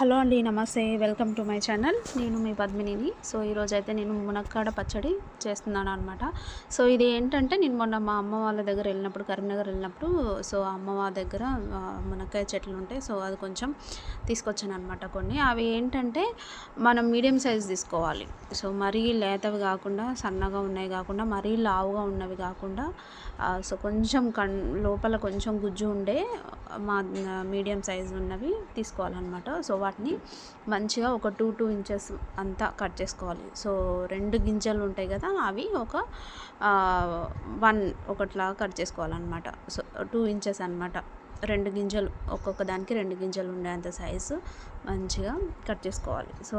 Hello అండి నమస్తే. Welcome to my channel. నేను మీ పద్మినిని. సో ఈరోజు అయితే నేను మునక్కాడ పచ్చడి చేస్తున్నాను అనమాట సో ఇది ఏంటంటే నేను మొన్న మా అమ్మ వాళ్ళ దగ్గర వెళ్ళినప్పుడు కరీంనగర్ వెళ్ళినప్పుడు సో అమ్మ వాళ్ళ దగ్గర మునక్కాయ చెట్లు ఉంటాయి. సో అది కొంచెం తీసుకొచ్చాను అనమాట కొన్ని. అవి ఏంటంటే మనం మీడియం సైజ్ తీసుకోవాలి. సో మరీ లేతవి కాకుండా సన్నగా ఉన్నాయి కాకుండా మరీ లావుగా ఉన్నవి కాకుండా సో కొంచెం కన్ లోపల కొంచెం గుజ్జు ఉండే మా మీడియం సైజ్ ఉన్నవి తీసుకోవాలన్నమాట. సో వాటిని మంచిగా ఒక టూ టూ ఇంచెస్ అంతా కట్ చేసుకోవాలి. సో రెండు గింజలు ఉంటాయి కదా అవి ఒక వన్ ఒకటిలాగా కట్ చేసుకోవాలన్నమాట. సో టూ ఇంచెస్ అన్నమాట. రెండు గింజలు ఒక్కొక్క దానికి రెండు గింజలు ఉండేంత సైజు మంచిగా కట్ చేసుకోవాలి. సో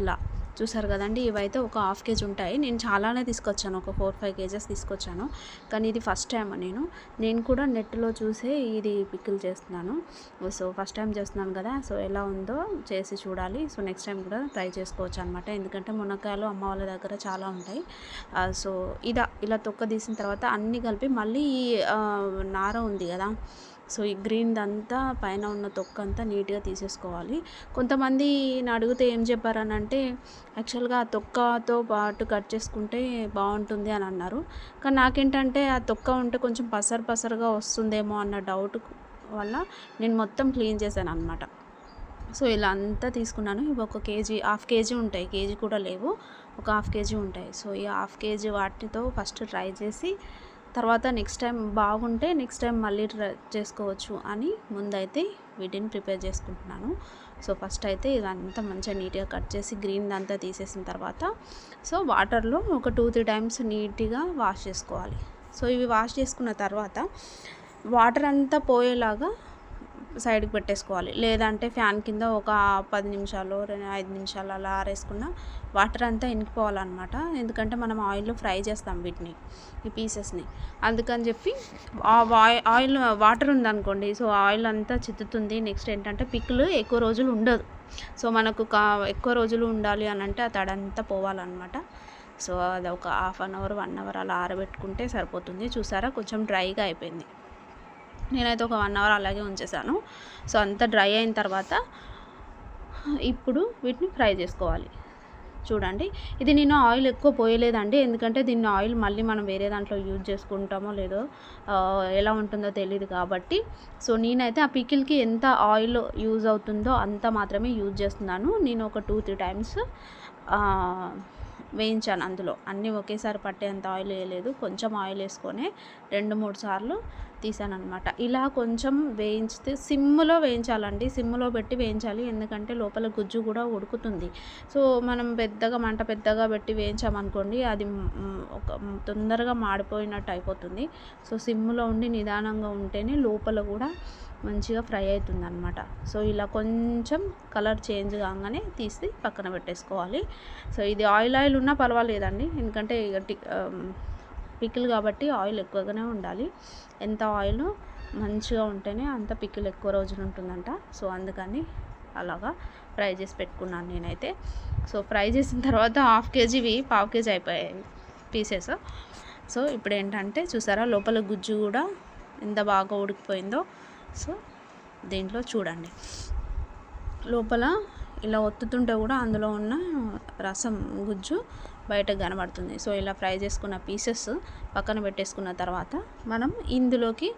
ఇలా. చూసారు కదండి ఇవైతే ఒక హాఫ్ కేజీ ఉంటాయి. నేను చాలానే తీసుకొచ్చాను ఒక ఫోర్ ఫైవ్ కేజెస్ తీసుకొచ్చాను. కానీ ఇది ఫస్ట్ టైం నేను. నేను కూడా నెట్లో చూసే ఇది పిక్కిల్ చేస్తున్నాను. సో ఫస్ట్ టైం చేస్తున్నాను కదా సో ఎలా ఉందో చేసి చూడాలి. సో నెక్స్ట్ టైం కూడా ట్రై చేసుకోవచ్చు అనమాట ఎందుకంటే మునక్కాయలు అమ్మ వాళ్ళ దగ్గర చాలా ఉంటాయి. సో ఇదా ఇలా తొక్క తీసిన తర్వాత అన్నీ కలిపి మళ్ళీ ఈ నార ఉంది కదా సో ఈ గ్రీన్ది అంతా పైన ఉన్న తొక్క అంతా నీట్గా తీసేసుకోవాలి. కొంతమంది అడిగితే ఏం చెప్పారని అంటే యాక్చువల్గా ఆ తొక్కతో పాటు కట్ చేసుకుంటే బాగుంటుంది అని అన్నారు. కానీ నాకేంటంటే ఆ తొక్క ఉంటే కొంచెం పసరు పసరుగా వస్తుందేమో అన్న డౌట్ వల్ల నేను మొత్తం క్లీన్ చేశాను అనమాట సో ఇలా అంతా తీసుకున్నాను. ఇవి ఒక కేజీ హాఫ్ కేజీ ఉంటాయి. కేజీ కూడా లేవు. ఒక హాఫ్ కేజీ ఉంటాయి. సో ఈ హాఫ్ కేజీ వాటితో ఫస్ట్ ట్రై చేసి తర్వాత నెక్స్ట్ టైం బాగుంటే నెక్స్ట్ టైం మళ్ళీ ట్రై చేసుకోవచ్చు అని ముందైతే వీటిని ప్రిపేర్ చేసుకుంటున్నాను. సో ఫస్ట్ అయితే ఇదంతా మంచిగా నీట్గా కట్ చేసి గ్రీన్ అంతా తీసేసిన తర్వాత సో వాటర్లో ఒక టూ త్రీ టైమ్స్ నీట్గా వాష్ చేసుకోవాలి. సో ఇవి వాష్ చేసుకున్న తర్వాత వాటర్ అంతా పోయేలాగా సైడ్కి పెట్టేసుకోవాలి. లేదంటే ఫ్యాన్ కింద ఒక పది నిమిషాలు రెండు ఐదు నిమిషాలు అలా ఆరేసుకున్న వాటర్ అంతా ఇనికిపోవాలన్నమాట. ఎందుకంటే మనం ఆయిల్లో ఫ్రై చేస్తాం వీటిని ఈ పీసెస్ని. అందుకని చెప్పి ఆ ఆయిల్ వాటర్ ఉందనుకోండి సో ఆయిల్ అంతా చిత్తుతుంది. నెక్స్ట్ ఏంటంటే పిక్కులు ఎక్కువ రోజులు ఉండదు. సో మనకు కా ఎక్కువ రోజులు ఉండాలి అని అంటే ఆ తడంతా పోవాలన్నమాట. సో అది ఒక half an hour one hour అలా ఆరబెట్టుకుంటే సరిపోతుంది. చూసారా? కొంచెం డ్రైగా అయిపోయింది. నేనైతే ఒక వన్ అవర్ అలాగే ఉంచేసాను. సో అంత డ్రై అయిన తర్వాత ఇప్పుడు వీటిని ఫ్రై చేసుకోవాలి. చూడండి. ఇది నేను ఆయిల్ ఎక్కువ పోయలేదండి. ఎందుకంటే దీన్ని ఆయిల్ మళ్ళీ మనం వేరే దాంట్లో యూజ్ చేసుకుంటామో లేదో ఎలా ఉంటుందో తెలియదు కాబట్టి. సో నేనైతే ఆ పికిల్కి ఎంత ఆయిల్ యూజ్ అవుతుందో అంత మాత్రమే యూజ్ చేస్తున్నాను. నేను ఒక టూ త్రీ టైమ్స్ వేయించాను అందులో. అన్నీ ఒకేసారి పట్టేంత ఆయిల్ వేయలేదు. కొంచెం ఆయిల్ వేసుకొని రెండు మూడు సార్లు తీసాను అనమాట ఇలా కొంచెం వేయించితే సిమ్లో వేయించాలండి. సిమ్లో పెట్టి వేయించాలి. ఎందుకంటే లోపల గుజ్జు కూడా ఉడుకుతుంది. సో మనం పెద్దగా మంట పెద్దగా పెట్టి వేయించామనుకోండి అది ఒక తొందరగా మాడిపోయినట్టు అయిపోతుంది. సో సిమ్లో ఉండి నిదానంగా ఉంటేనే లోపల కూడా మంచిగా ఫ్రై అవుతుంది అనమాట సో ఇలా కొంచెం కలర్ చేంజ్ కాగానే తీసి పక్కన పెట్టేసుకోవాలి. సో ఇది ఆయిల్ ఆయిల్ ఉన్నా పర్వాలేదండి. ఎందుకంటే ఇక టి- పికిల్ కాబట్టి ఆయిల్ ఎక్కువగానే ఉండాలి. ఎంత ఆయిల్ మంచిగా ఉంటేనే అంత పికిల్ ఎక్కువ రోజులు ఉంటుందంట. సో అందుకని అలాగా ఫ్రై చేసి పెట్టుకున్నాను నేనైతే. సో ఫ్రై చేసిన తర్వాత హాఫ్ కేజీవి పావు కేజీ అయిపోయాయి పీసెస్. సో ఇప్పుడు ఏంటంటే చూసారా లోపల గుజ్జు కూడా ఎంత బాగా ఉడికిపోయిందో. సో దీంట్లో చూడండి. లోపల ఇలా ఒత్తుతుంటే కూడా అందులో ఉన్న రసం గుజ్జు బయటకు కనబడుతుంది. సో ఇలా ఫ్రై చేసుకున్న పీసెస్ పక్కన పెట్టేసుకున్న తర్వాత మనం ఇందులోకి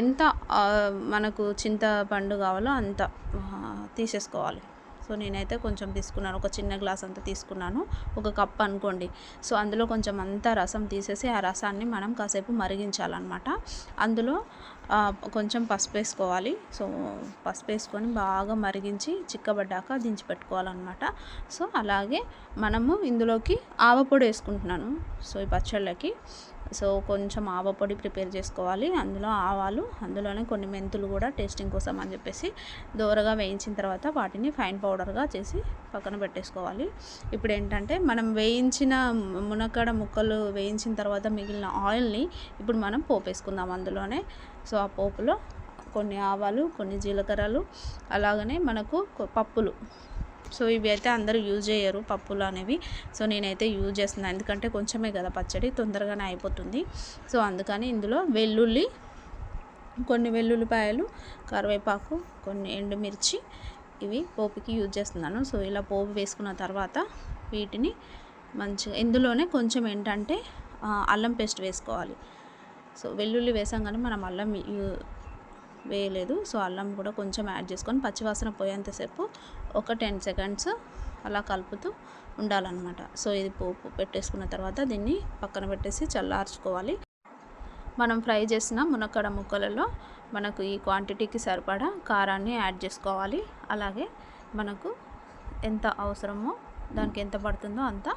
ఎంత మనకు చింతపండు కావాలో అంత తీసేసుకోవాలి. సో నేనైతే కొంచెం తీసుకున్నాను. ఒక చిన్న గ్లాస్ అంతా తీసుకున్నాను. ఒక కప్ అనుకోండి. సో అందులో కొంచెం అంతా రసం తీసేసి ఆ రసాన్ని మనం కాసేపు మరిగించాలన్నమాట. అందులో కొంచెం పసుపు వేసుకోవాలి. సో పసుపు వేసుకొని బాగా మరిగించి చిక్కబడ్డాక దించి పెట్టుకోవాలన్నమాట. సో అలాగే మనము ఇందులోకి ఆవపొడి వేసుకుంటున్నాను. సో ఈ పచ్చళ్ళకి. సో కొంచెం ఆవపొడి ప్రిపేర్ చేసుకోవాలి. అందులో ఆవాలు అందులోనే కొన్ని మెంతులు కూడా టేస్టింగ్ కోసం అని చెప్పేసి దోరగా వేయించిన తర్వాత వాటిని ఫైన్ పౌడర్గా చేసి పక్కన పెట్టేసుకోవాలి. ఇప్పుడు ఏంటంటే మనం వేయించిన మునక్కడ ముక్కలు వేయించిన తర్వాత మిగిలిన ఆయిల్ని ఇప్పుడు మనం పోపు వేసుకుందాం అందులోనే. సో ఆ పోపులో కొన్ని ఆవాలు కొన్ని జీలకర్రలు అలాగనే మనకు పప్పులు సో ఇవి అయితే అందరూ యూజ్ చేయరు పప్పులు అనేవి. సో నేనైతే యూజ్ చేస్తున్నాను ఎందుకంటే కొంచెమే కదా పచ్చడి తొందరగానే అయిపోతుంది. సో అందుకని ఇందులో వెల్లుల్లి కొన్ని వెల్లుల్లిపాయలు కరివేపాకు కొన్ని ఎండుమిర్చి ఇవి పోపుకి యూజ్ చేస్తున్నాను. సో ఇలా పోపు వేసుకున్న తర్వాత వీటిని మంచిగా ఇందులోనే కొంచెం ఏంటంటే అల్లం పేస్ట్ వేసుకోవాలి. సో వెల్లుల్లి వేసాం కానీ మనం అల్లం యూ- వేయలేదు. సో అల్లం కూడా కొంచెం యాడ్ చేసుకొని పచ్చివాసన పోయేంతసేపు ఒక టెన్ సెకండ్స్ అలా కలుపుతూ ఉండాలన్నమాట. సో ఇది పోపు పెట్టేసుకున్న తర్వాత దీన్ని పక్కన పెట్టేసి చల్లార్చుకోవాలి. మనం ఫ్రై చేసిన మునక్కడ ముక్కలలో మనకు ఈ క్వాంటిటీకి సరిపడా కారాన్ని యాడ్ చేసుకోవాలి. అలాగే మనకు ఎంత అవసరమో దానికి ఎంత పడుతుందో అంత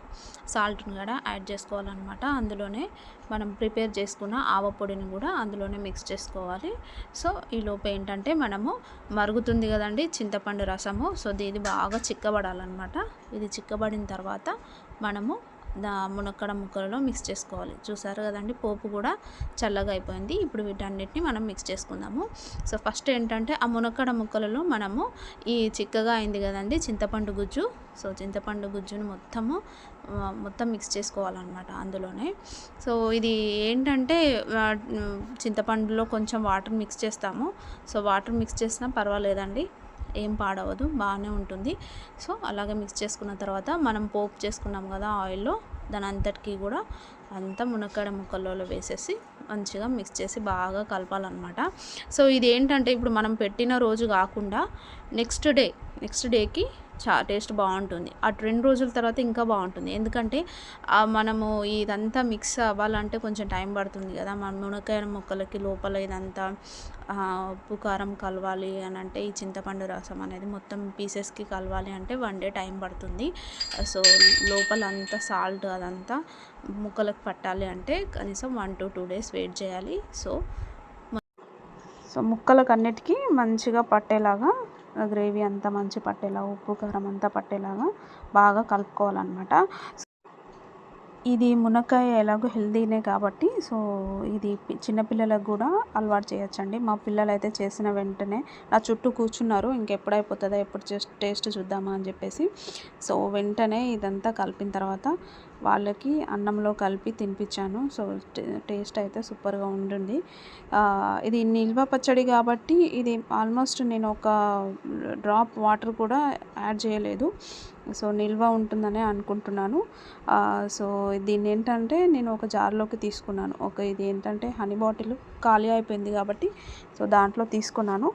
సాల్ట్ని కూడా యాడ్ చేసుకోవాలన్నమాట. అందులోనే మనం ప్రిపేర్ చేసుకున్న ఆవ పొడిని కూడా అందులోనే మిక్స్ చేసుకోవాలి. సో ఈ లోపు ఏంటంటే మనము మరుగుతుంది కదండి చింతపండు రసము. సో ఇది బాగా చిక్కబడాలన్నమాట. ఇది చిక్కబడిన తర్వాత మనము దా మునక్కడ ముక్కలలో మిక్స్ చేసుకోవాలి. చూసారు కదండి? పోపు కూడా చల్లగా అయిపోయింది. ఇప్పుడు వీటన్నిటిని మనం మిక్స్ చేసుకుందాము. సో ఫస్ట్ ఏంటంటే ఆ మునక్కడ ముక్కలలో మనము ఈ చిక్కగా అయింది కదండి చింతపండు గుజ్జు. సో చింతపండు గుజ్జును మొత్తము మొత్తం మిక్స్ చేసుకోవాలన్నమాట అందులోనే. సో ఇది ఏంటంటే చింతపండులో కొంచెం వాటర్ మిక్స్ చేస్తాము. సో వాటర్ మిక్స్ చేసినా పర్వాలేదండి. ఏం పాడవదు బాగానే ఉంటుంది. సో అలాగే మిక్స్ చేసుకున్న తర్వాత మనం పోపు చేసుకున్నాం కదా ఆయిల్లో దాని అంతటికి కూడా అంతా మునక్కాడ ముక్కలలో వేసేసి మంచిగా మిక్స్ చేసి బాగా కలపాలన్నమాట. సో ఇది ఏంటంటే ఇప్పుడు మనం పెట్టిన రోజు కాకుండా నెక్స్ట్ డే నెక్స్ట్ డేకి చా టేస్ట్ బాగుంటుంది. అటు రెండు రోజుల తర్వాత ఇంకా బాగుంటుంది. ఎందుకంటే మనము ఇదంతా మిక్స్ అవ్వాలంటే కొంచెం టైం పడుతుంది కదా. మన మునక్కాయ ముక్కలకి లోపల ఇదంతా ఉప్పు కారం కలవాలి అని అంటే ఈ చింతపండు రసం అనేది మొత్తం పీసెస్కి కలవాలి అంటే వన్ డే టైం పడుతుంది. సో లోపల అంతా సాల్ట్ అదంతా ముక్కలకు పట్టాలి అంటే కనీసం one to two days wait చేయాలి. సో సో ముక్కలకు అన్నిటికీ మంచిగా పట్టేలాగా గ్రేవీ అంతా మంచి పట్టేలా ఉప్పు కారం అంతా పట్టేలాగా బాగా కలుపుకోవాలన్నమాట. ఇది మునక్కాయ ఎలాగో హెల్దీనే కాబట్టి సో ఇది చిన్నపిల్లలకు కూడా అలవాటు చేయొచ్చండి. మా పిల్లలు అయితే చేసిన వెంటనే నా చుట్టూ కూర్చున్నారు ఇంకెప్పుడైపోతుందో ఎప్పుడు టేస్ట్ చూద్దామా అని చెప్పేసి. సో వెంటనే ఇదంతా కలిపిన తర్వాత వాళ్ళకి అన్నంలో కలిపి తినిపించాను. సో టేస్ట్ అయితే సూపర్గా ఉంటుంది. ఇది నిల్వ పచ్చడి కాబట్టి ఇది ఆల్మోస్ట్ నేను ఒక డ్రాప్ వాటర్ కూడా యాడ్ చేయలేదు. సో నిల్వ ఉంటుందనే అనుకుంటున్నాను. సో దీన్ని ఏంటంటే నేను ఒక జార్లోకి తీసుకున్నాను. ఒక ఇది ఏంటంటే హనీ బాటిల్ ఖాళీ అయిపోయింది కాబట్టి సో దాంట్లో తీసుకున్నాను.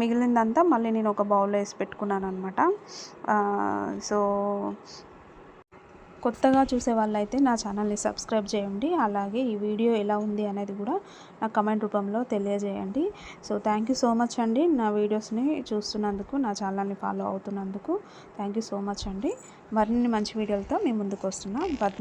మిగిలిందంతా మళ్ళీ నేను ఒక బౌల్లో వేసి పెట్టుకున్నాను అనమాట సో కొత్తగా చూసే వాళ్ళైతే నా ఛానల్ని సబ్స్క్రైబ్ చేయండి. అలాగే ఈ వీడియో ఎలా ఉంది అనేది కూడా నా కమెంట్ రూపంలో తెలియజేయండి. So thank you so much అండి నా వీడియోస్ని చూస్తున్నందుకు నా ఛానల్ని ఫాలో అవుతున్నందుకు. థ్యాంక్ యూ సో మచ్ అండి. మరిన్ని మంచి వీడియోలతో మీ ముందుకు వస్తున్నా. పద్మి